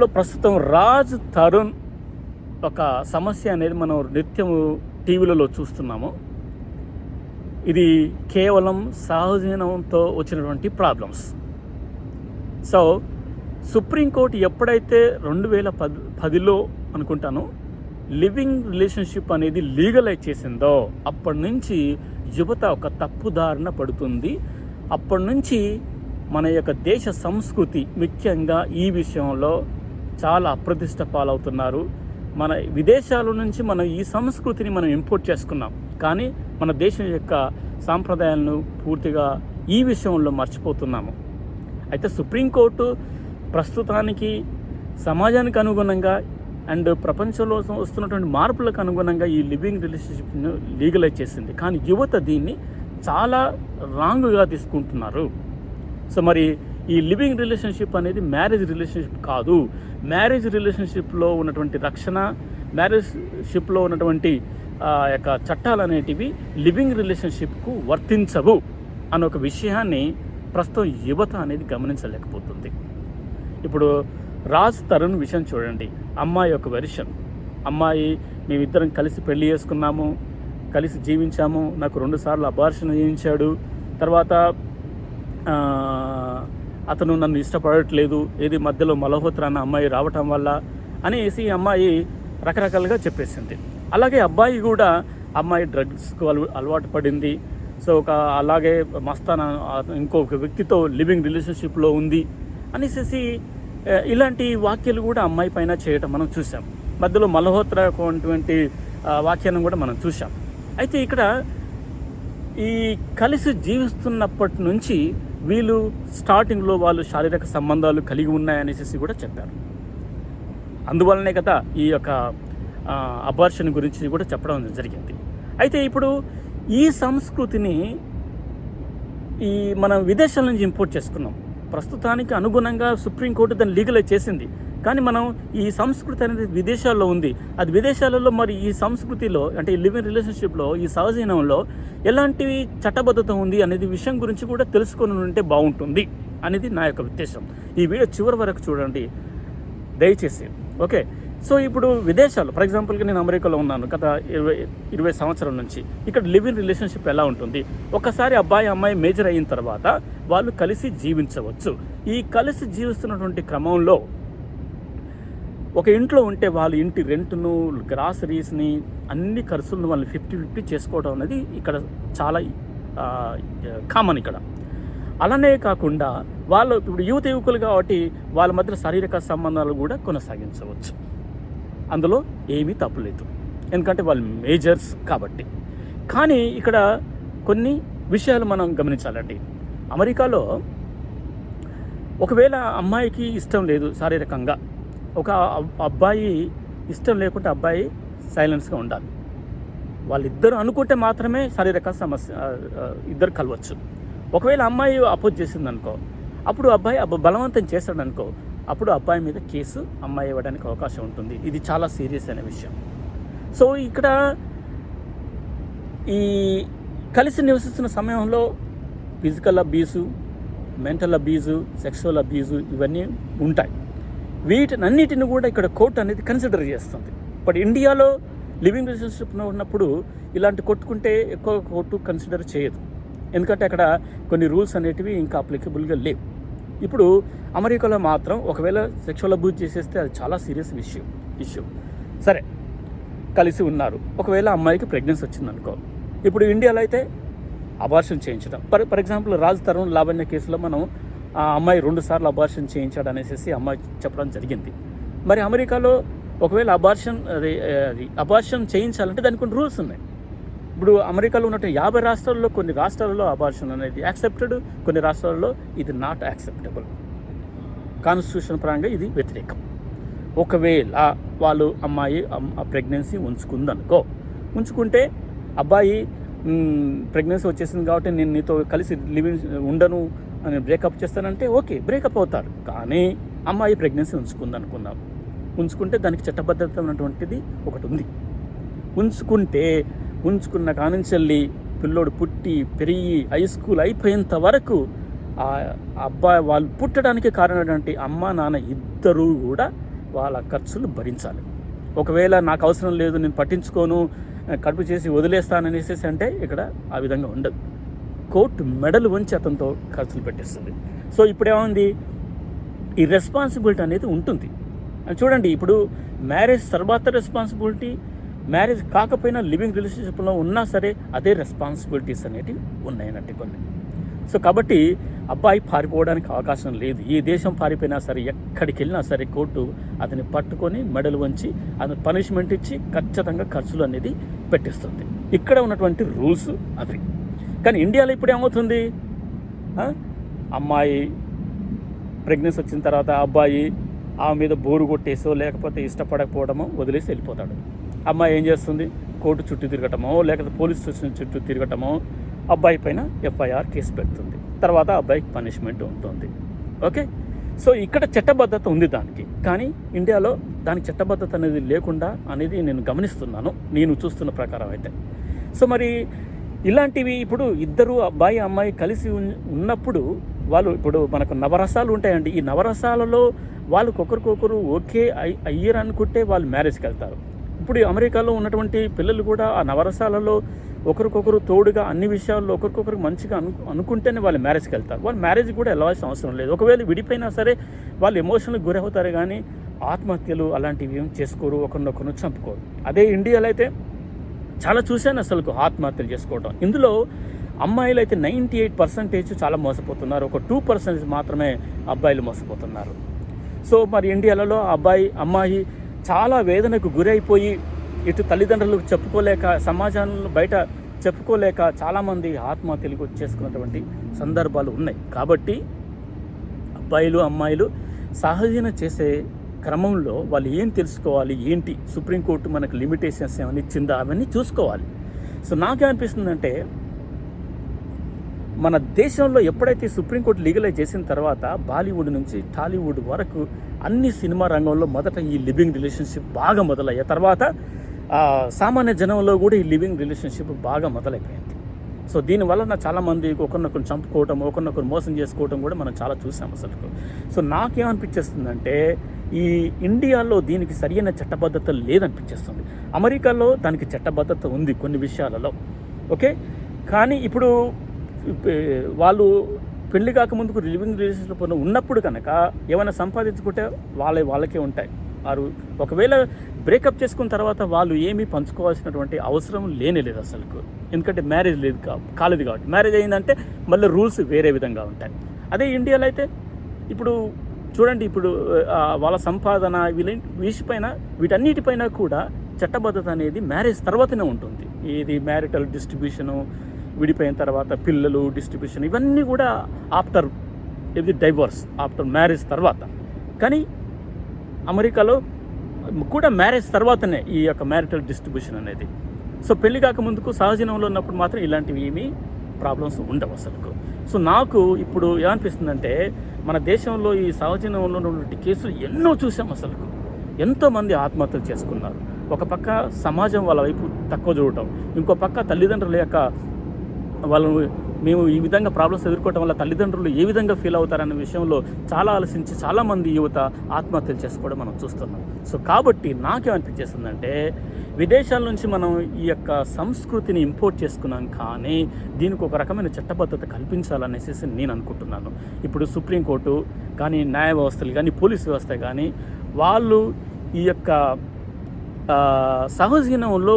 లో ప్రస్తుతం రాజ్ తరుణ్ ఒక సమస్య అనేది మనం నిత్యము టీవీలలో చూస్తున్నాము. ఇది కేవలం సహజీవనంతో వచ్చినటువంటి ప్రాబ్లమ్స్ సో సుప్రీంకోర్టు ఎప్పుడైతే రెండు వేల పది పదిలో అనుకుంటాను లివింగ్ రిలేషన్షిప్ అనేది లీగలైజ్ చేసిందో అప్పటి నుంచి యువత ఒక తప్పుదారిన పడుతుంది. అప్పటి నుంచి మన యొక్క దేశ సంస్కృతి ముఖ్యంగా ఈ విషయంలో చాలా అప్రతిష్ట పాలవుతున్నారు. మన విదేశాల నుంచి మనం ఈ సంస్కృతిని మనం ఇంపోర్ట్ చేసుకున్నాం. కానీ మన దేశం యొక్క సాంప్రదాయాలను పూర్తిగా ఈ విషయంలో మర్చిపోతున్నాము. అయితే సుప్రీంకోర్టు ప్రస్తుతానికి సమాజానికి అనుగుణంగా అండ్ ప్రపంచంలో వస్తున్నటువంటి మార్పులకు అనుగుణంగా ఈ లివింగ్ రిలేషన్షిప్ను లీగలైజ్ చేసింది. కానీ యువత దీన్ని చాలా రాంగ్గా తీసుకుంటున్నారు. సో మరి ఈ లివింగ్ రిలేషన్షిప్ అనేది మ్యారేజ్ రిలేషన్షిప్ కాదు. మ్యారేజ్ రిలేషన్షిప్లో ఉన్నటువంటి రక్షణ మ్యారేజ్షిప్లో ఉన్నటువంటి ఆ యొక్క చట్టాలు అనేటివి లివింగ్ రిలేషన్షిప్కు వర్తించవు అన్న ఒక విషయాన్ని ప్రస్తుతం యువత అనేది గమనించలేకపోతుంది. ఇప్పుడు రాజ్ తరుణ్ విషయం చూడండి. అమ్మాయి యొక్క వెర్షన్. అమ్మాయి మేమిద్దరం కలిసి పెళ్ళి చేసుకున్నాము కలిసి జీవించాము. నాకు రెండుసార్లు అబార్షన్ చేయించాడు. తర్వాత అతను నన్ను ఇష్టపడట్లేదు ఏది మధ్యలో మలహోత్ర అన్న అమ్మాయి రావటం వల్ల అనేసి ఈ అమ్మాయి రకరకాలుగా చెప్పేసింది. అలాగే అబ్బాయి కూడా అమ్మాయి డ్రగ్స్కు అలవా అలవాటు పడింది. సో ఒక అలాగే మస్తాన ఇంకొక వ్యక్తితో లివింగ్ రిలేషన్షిప్లో ఉంది అనేసి ఇలాంటి వాక్యాలు కూడా అమ్మాయి పైన చేయటం మనం చూసాం మధ్యలో మల్హోత్ర అటువంటి వాక్యాన్ని కూడా మనం చూసాం అయితే ఇక్కడ ఈ కలిసి జీవిస్తున్నప్పటి నుంచి వీళ్ళు స్టార్టింగ్లో వాళ్ళు శారీరక సంబంధాలు కలిగి ఉన్నాయనేసి కూడా చెప్పారు. అందువల్లనే కదా ఈ యొక్క అబార్షన్ గురించి కూడా చెప్పడం జరిగింది. అయితే ఇప్పుడు ఈ సంస్కృతిని ఈ మనం విదేశాల నుంచి ఇంపోర్ట్ చేసుకున్నాం. ప్రస్తుతానికి అనుగుణంగా సుప్రీంకోర్టు దాన్ని లీగలైజ్ చేసింది. కానీ మనం ఈ సంస్కృతి అనేది విదేశాల్లో ఉంది. అది విదేశాలలో మరి ఈ సంస్కృతిలో అంటే ఈ లివింగ్ రిలేషన్షిప్లో ఈ సహజీవనంలో ఎలాంటి చట్టబద్ధత ఉంది అనేది విషయం గురించి కూడా తెలుసుకొని ఉంటే బాగుంటుంది అనేది నా యొక్క ఉద్దేశం. ఈ వీడియో చివరి వరకు చూడండి. దయచేసి. ఓకే. సో ఇప్పుడు విదేశాలు ఫర్ ఎగ్జాంపుల్గా నేను అమెరికాలో ఉన్నాను గత ఇరవై ఇరవై సంవత్సరం నుంచి. ఇక్కడ లివింగ్ రిలేషన్షిప్ ఎలా ఉంటుంది? ఒకసారి అబ్బాయి అమ్మాయి మేజర్ అయిన తర్వాత వాళ్ళు కలిసి జీవించవచ్చు. ఈ కలిసి జీవిస్తున్నటువంటి క్రమంలో ఒక ఇంట్లో ఉంటే వాళ్ళ ఇంటి రెంట్ను గ్రాసరీస్ని అన్ని ఖర్చులను వాళ్ళు ఫిఫ్టీ ఫిఫ్టీ చేసుకోవడం అనేది ఇక్కడ చాలా కామన్ ఇక్కడ. అలానే కాకుండా వాళ్ళు ఇప్పుడు యువత యువకులు కాబట్టి వాళ్ళ మధ్య శారీరక సంబంధాలు కూడా కొనసాగించవచ్చు. అందులో ఏమీ తప్పులేదు ఎందుకంటే వాళ్ళు మేజర్స్ కాబట్టి. కానీ ఇక్కడ కొన్ని విషయాలు మనం గమనించాలండి. అమెరికాలో ఒకవేళ అమ్మాయికి ఇష్టం లేదు శారీరకంగా ఒక అబ్బాయి ఇష్టం లేకుంటే అబ్బాయి సైలెన్స్గా ఉండాలి. వాళ్ళిద్దరు అనుకుంటే మాత్రమే శారీరక సమస్య ఇద్దరు కలవచ్చు. ఒకవేళ అమ్మాయి అపోజ్ చేసిందనుకో అప్పుడు అబ్బాయి అబ్బ బలవంతం చేస్తాడు అప్పుడు అబ్బాయి మీద కేసు అమ్మాయి ఇవ్వడానికి అవకాశం ఉంటుంది. ఇది చాలా సీరియస్ అయిన విషయం. సో ఇక్కడ ఈ కలిసి నివసిస్తున్న సమయంలో physical abuse mental abuse sexual abuse ఇవన్నీ ఉంటాయి. వీటినన్నిటిని కూడా ఇక్కడ కోర్టు అనేది కన్సిడర్ చేస్తుంది. బట్ ఇండియాలో లివింగ్ రిలేషన్షిప్లో ఉన్నప్పుడు ఇలాంటి కొట్టుకుంటే ఎక్కువ కోర్టు కన్సిడర్ చేయదు. ఎందుకంటే అక్కడ కొన్ని రూల్స్ అనేటివి ఇంకా అప్లికబుల్గా లేవు. ఇప్పుడు అమెరికాలో మాత్రం ఒకవేళ సెక్షువల్ అబ్యూజ్ చేసేస్తే అది చాలా సీరియస్ విషయం ఇష్యూ సరే కలిసి ఉన్నారు. ఒకవేళ అమ్మాయికి ప్రెగ్నెన్సీ వచ్చింది అనుకో ఇప్పుడు ఇండియాలో అయితే అబార్షన్ చేయించడం. For for example Raj Tarun Lavanya కేసులో మనం ఆ అమ్మాయి రెండు సార్లు అబార్షన్ చేయించాడు అనేసి అమ్మాయి చెప్పడం జరిగింది. మరి అమెరికాలో ఒకవేళ అబార్షన్ అది అది అబార్షన్ చేయించాలంటే దానికి కొన్ని రూల్స్ ఉన్నాయి. ఇప్పుడు అమెరికాలో ఉన్నటువంటి యాభై రాష్ట్రాల్లో కొన్ని రాష్ట్రాలలో అబార్షన్ అనేది యాక్సెప్టెడ్ కొన్ని రాష్ట్రాల్లో ఇది నాట్ యాక్సెప్టబుల్ కాన్స్టిట్యూషన్ పరంగా ఇది వ్యతిరేకం. ఒకవేళ వాళ్ళు అమ్మాయి ప్రెగ్నెన్సీ ఉంచుకుందనుకో ఉంచుకుంటే అబ్బాయి ప్రెగ్నెన్సీ వచ్చేసింది కాబట్టి నేను నీతో కలిసి లివింగ్ ఉండను అని బ్రేకప్ చేస్తానంటే ఓకే బ్రేకప్ అవుతారు. కానీ అమ్మాయి ప్రెగ్నెన్సీ ఉంచుకుందనుకుందాం ఉంచుకుంటే దానికి చట్టబద్ధత ఉన్నటువంటిది ఒకటి ఉంది. ఉంచుకుంటే ఉంచుకున్న కానుంచెల్లి పిల్లోడు పుట్టి పెరిగి హై స్కూల్ అయిపోయేంత వరకు ఆ అబ్బాయి వాళ్ళు పుట్టడానికి కారణమైనటువంటి అమ్మ నాన్న ఇద్దరూ కూడా వాళ్ళ ఖర్చులు భరించాలి. ఒకవేళ నాకు అవసరం లేదు నేను పట్టించుకోను కడుపు చేసి వదిలేస్తాననేసేసి అంటే ఇక్కడ ఆ విధంగా ఉండదు. కోర్టు మెడలు వంచి అతనితో ఖర్చులు పెట్టేస్తుంది. సో ఇప్పుడేముంది? ఈ రెస్పాన్సిబిలిటీ అనేది ఉంటుంది. చూడండి ఇప్పుడు మ్యారేజ్ తర్వాత రెస్పాన్సిబిలిటీ మ్యారేజ్ కాకపోయినా లివింగ్ రిలేషన్షిప్లో ఉన్నా సరే అదే రెస్పాన్సిబిలిటీస్ అనేటివి ఉన్నాయన్నట్టు కొన్ని. సో కాబట్టి అబ్బాయి పారిపోవడానికి అవకాశం లేదు. ఏ దేశం పారిపోయినా సరే ఎక్కడికి వెళ్ళినా సరే కోర్టు అతన్ని పట్టుకొని మెడలు వంచి అతను పనిష్మెంట్ ఇచ్చి ఖచ్చితంగా ఖర్చులు అనేది పెట్టిస్తుంది. ఇక్కడ ఉన్నటువంటి రూల్స్ అవి. కానీ ఇండియాలో ఇప్పుడు ఏమవుతుంది? అమ్మాయి ప్రెగ్నెన్సీ వచ్చిన తర్వాత అబ్బాయి ఆమె మీద బోరు కొట్టేసో లేకపోతే ఇష్టపడకపోవడమో వదిలేసి వెళ్ళిపోతాడు. అమ్మాయి ఏం చేస్తుంది? కోర్టు చుట్టూ తిరగటమో లేకపోతే పోలీస్ స్టేషన్ చుట్టూ తిరగటమో అబ్బాయి పైన ఎఫ్ఐఆర్ కేసు పెడుతుంది. తర్వాత అబ్బాయికి పనిష్మెంట్ ఉంటుంది. ఓకే? సో ఇక్కడ చట్టబద్ధత ఉంది దానికి. కానీ ఇండియాలో దానికి చట్టబద్ధత అనేది లేకుండా అనేది నేను గమనిస్తున్నాను. నేను చూస్తున్న ప్రకారం అయితే. సో మరి ఇలాంటివి ఇప్పుడు ఇద్దరు అబ్బాయి అమ్మాయి కలిసి ఉన్నప్పుడు వాళ్ళు ఇప్పుడు మనకు నవరసాలు ఉంటాయండి. ఈ నవరసాలలో వాళ్ళకొకరికొకరు ఓకే అయ్- అయ్యారు అనుకుంటే వాళ్ళు మ్యారేజ్కి వెళ్తారు. ఇప్పుడు అమెరికాలో ఉన్నటువంటి పిల్లలు కూడా ఆ నవరసాలలో ఒకరికొకరు తోడుగా అన్ని విషయాల్లో ఒకరికొకరు మంచిగా అను అనుకుంటేనే వాళ్ళు మ్యారేజ్కి వెళ్తారు. వాళ్ళు మ్యారేజ్ కూడా వెళ్ళాల్సిన అవసరం లేదు. ఒకవేళ విడిపోయినా సరే వాళ్ళు ఎమోషనల్ గురవుతారు కానీ ఆత్మహత్యలు అలాంటివి ఏం చేసుకోరు ఒకరినొకరు చంపుకోరు. అదే ఇండియాలో అయితే చాలా చూశాను అసలు ఆత్మహత్యలు చేసుకోవడం ఇందులో అమ్మాయిలు అయితే నైంటీ ఎయిట్ పర్సెంటేజ్ చాలా మోసపోతున్నారు. ఒక టూ పర్సెంటేజ్ మాత్రమే అబ్బాయిలు మోసపోతున్నారు. సో మరి ఇండియాలలో అబ్బాయి అమ్మాయి చాలా వేదనకు గురైపోయి ఇటు తల్లిదండ్రులకు చెప్పుకోలేక సమాజంలో బయట చెప్పుకోలేక చాలామంది ఆత్మహత్యలకు చేసుకున్నటువంటి సందర్భాలు ఉన్నాయి. కాబట్టి అబ్బాయిలు అమ్మాయిలు సహజన చేసే క్రమంలో వాళ్ళు ఏం తెలుసుకోవాలి? ఏంటి? సుప్రీంకోర్టు మనకు లిమిటేషన్స్ ఏమైనా ఇచ్చిందా? అవన్నీ చూసుకోవాలి. సో నాకేమనిపిస్తుందంటే మన దేశంలో ఎప్పుడైతే సుప్రీంకోర్టు లీగలైజ్ చేసిన తర్వాత బాలీవుడ్ నుంచి టాలీవుడ్ వరకు అన్ని సినిమా రంగంలో మొదట ఈ లివింగ్ రిలేషన్షిప్ బాగా మొదలయ్యా తర్వాత సామాన్య జనంలో కూడా ఈ లివింగ్ రిలేషన్షిప్ బాగా మొదలైపోయింది. సో దీనివల్ల నా చాలామంది ఒకరినొకరు చంపుకోవటం ఒకరినొకరు మోసం చేసుకోవటం కూడా మనం చాలా చూసాం అసలు సో నాకేమనిపించేస్తుందంటే ఈ ఇండియాలో దీనికి సరియైన చట్టబద్ధత లేదనిపించేస్తుంది. అమెరికాలో దానికి చట్టబద్ధత ఉంది కొన్ని విషయాలలో. ఓకే? కానీ ఇప్పుడు వాళ్ళు పెళ్ళి కాకముందుకు లివింగ్ రిలేషన్షిప్ ఉన్నప్పుడు కనుక ఏమైనా సంపాదించుకుంటే వాళ్ళ వాళ్ళకే ఉంటాయి. వారు ఒకవేళ బ్రేకప్ చేసుకున్న తర్వాత వాళ్ళు ఏమీ పంచుకోవాల్సినటువంటి అవసరం లేనే లేదు అసలు ఎందుకంటే మ్యారేజ్ లేదు కా కాలేదు కాబట్టి. మ్యారేజ్ అయిందంటే మళ్ళీ రూల్స్ వేరే విధంగా ఉంటాయి. అదే ఇండియాలో అయితే ఇప్పుడు చూడండి ఇప్పుడు వాళ్ళ సంపాదన వీళ్ళ వీటిపైన వీటన్నిటిపైన కూడా చట్టబద్ధత అనేది మ్యారేజ్ తర్వాతనే ఉంటుంది. ఇది మ్యారిటల్ డిస్ట్రిబ్యూషను విడిపోయిన తర్వాత పిల్లలు డిస్ట్రిబ్యూషన్ ఇవన్నీ కూడా ఆఫ్టర్ ఇది డైవర్స్ ఆఫ్టర్ మ్యారేజ్ తర్వాత. కానీ అమెరికాలో కూడా మ్యారేజ్ తర్వాతనే ఈ యొక్క మ్యారిటల్ డిస్ట్రిబ్యూషన్ అనేది. సో పెళ్ళి కాక ముందుకు సహజీవనంలో ఉన్నప్పుడు మాత్రం ఇలాంటివి ఏమీ ప్రాబ్లమ్స్ ఉండవు అసలు సో నాకు ఇప్పుడు ఏమనిపిస్తుందంటే మన దేశంలో ఈ సహజీవనంలో ఉన్నటువంటి కేసులు ఎన్నో చూసాం అసలు ఎంతోమంది ఆత్మహత్యలు చేసుకున్నారు. ఒక పక్క సమాజం వాళ్ళ వైపు తక్కువ చూడటం ఇంకో పక్క తల్లిదండ్రుల యొక్క వాళ్ళు మేము ఈ విధంగా ప్రాబ్లమ్స్ ఎదుర్కోవటం వల్ల తల్లిదండ్రులు ఏ విధంగా ఫీల్ అవుతారన్న విషయంలో చాలా ఆలోచించి చాలామంది యువత ఆత్మహత్యలు చేసుకోవడం మనం చూస్తున్నాం. సో కాబట్టి నాకేమనిపించేస్తుందంటే విదేశాల నుంచి మనం ఈ యొక్క సంస్కృతిని ఇంపోర్ట్ చేసుకున్నాం కానీ దీనికి ఒక రకమైన చట్టబద్ధత కల్పించాలనేసి నేను అనుకుంటున్నాను. ఇప్పుడు సుప్రీంకోర్టు కానీ న్యాయ వ్యవస్థలు కానీ పోలీస్ వ్యవస్థ కానీ వాళ్ళు ఈ యొక్క ఆ, సహజీవనంలో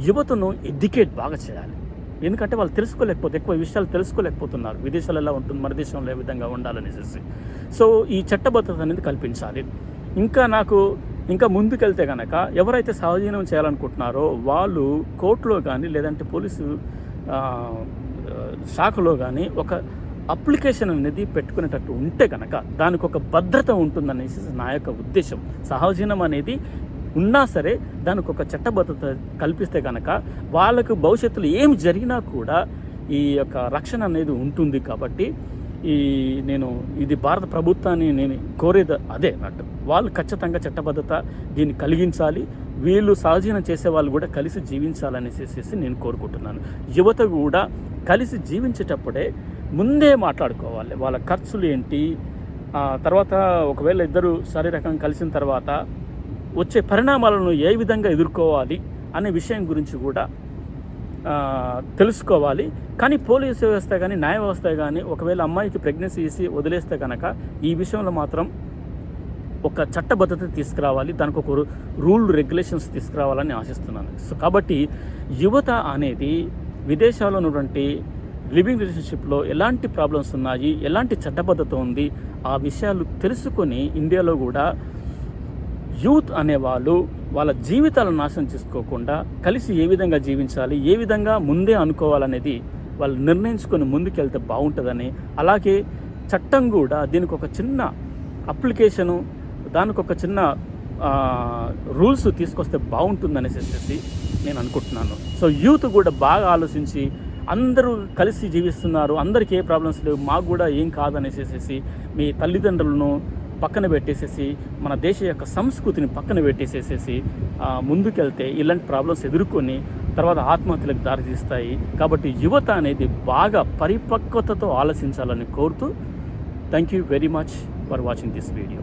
యువతను ఎడ్యుకేట్ బాగా చేయాలి. ఎందుకంటే వాళ్ళు తెలుసుకోలేకపోతే ఎక్కువ విషయాలు తెలుసుకోలేకపోతున్నారు. విదేశాలు ఎలా ఉంటుంది మన దేశంలో ఏ విధంగా ఉండాలనేసి సో ఈ చట్టబద్ధత అనేది కల్పించాలి. ఇంకా నాకు ఇంకా ముందుకెళ్తే కనుక ఎవరైతే సహజీవనం చేయాలనుకుంటున్నారో వాళ్ళు కోర్టులో కానీ లేదంటే పోలీసు శాఖలో కానీ ఒక అప్లికేషన్ అనేది పెట్టుకునేటట్టు ఉంటే కనుక దానికి ఒక భద్రత ఉంటుందనేసి నా యొక్క ఉద్దేశం. సహజీవనం అనేది ఉన్నా సరే దానికి ఒక చట్టబద్ధత కల్పిస్తే కనుక వాళ్ళకు భవిష్యత్తులో ఏం జరిగినా కూడా ఈ యొక్క రక్షణ అనేది ఉంటుంది కాబట్టి ఈ నేను ఇది భారత ప్రభుత్వాన్ని నేను కోరేది అదే అన్నట్టు వాళ్ళు ఖచ్చితంగా చట్టబద్ధత దీన్ని కలిగించాలి. వీళ్ళు సహజీవనం చేసే వాళ్ళు కూడా కలిసి జీవించాలనేసి నేను కోరుకుంటున్నాను. యువత కూడా కలిసి జీవించేటప్పుడే ముందే మాట్లాడుకోవాలి. వాళ్ళ ఖర్చులు ఏంటి? తర్వాత ఒకవేళ ఇద్దరు శారీరకంగా కలిసిన తర్వాత వచ్చే పరిణామాలను ఏ విధంగా ఎదుర్కోవాలి అనే విషయం గురించి కూడా తెలుసుకోవాలి. కానీ పోలీసు వ్యవస్థ కానీ న్యాయ వ్యవస్థ కానీ ఒకవేళ అమ్మాయికి ప్రెగ్నెన్సీ ఇసి వదిలేస్తే కనుక ఈ విషయంలో మాత్రం ఒక చట్టబద్ధత తీసుకురావాలి. దానికి ఒక రూల్ రెగ్యులేషన్స్ తీసుకురావాలని ఆశిస్తున్నాను. సో కాబట్టి యువత అనేది విదేశాల్లో ఉన్నటువంటి లివింగ్ రిలేషన్షిప్లో ఎలాంటి ప్రాబ్లమ్స్ ఉన్నాయి ఎలాంటి చట్టబద్ధత ఉంది ఆ విషయాలు తెలుసుకొని ఇండియాలో కూడా యూత్ అనేవాళ్ళు వాళ్ళ జీవితాలను నాశనం చేసుకోకుండా కలిసి ఏ విధంగా జీవించాలి ఏ విధంగా ముందే అనుకోవాలనేది వాళ్ళు నిర్ణయించుకొని ముందుకెళ్తే బాగుంటుందని అలాగే చట్టం కూడా దీనికి ఒక చిన్న అప్లికేషను దానికి ఒక చిన్న రూల్స్ తీసుకొస్తే బాగుంటుందనేసి నేను అనుకుంటున్నాను. సో యూత్ కూడా బాగా ఆలోచించి అందరూ కలిసి జీవిస్తున్నారు అందరికీ ఏ ప్రాబ్లమ్స్ లేవు మాకు కూడా ఏం కాదనేసేసి మీ తల్లిదండ్రులను పక్కన పెట్టేసేసి మన దేశ యొక్క సంస్కృతిని పక్కన పెట్టేసేసేసి ముందుకెళ్తే ఇలాంటి ప్రాబ్లమ్స్ ఎదుర్కొని తర్వాత ఆత్మహత్యలకు దారితీస్తాయి. కాబట్టి యువత అనేది బాగా పరిపక్వతతో ఆలోచించాలని కోరుతూ thank you very much for watching this video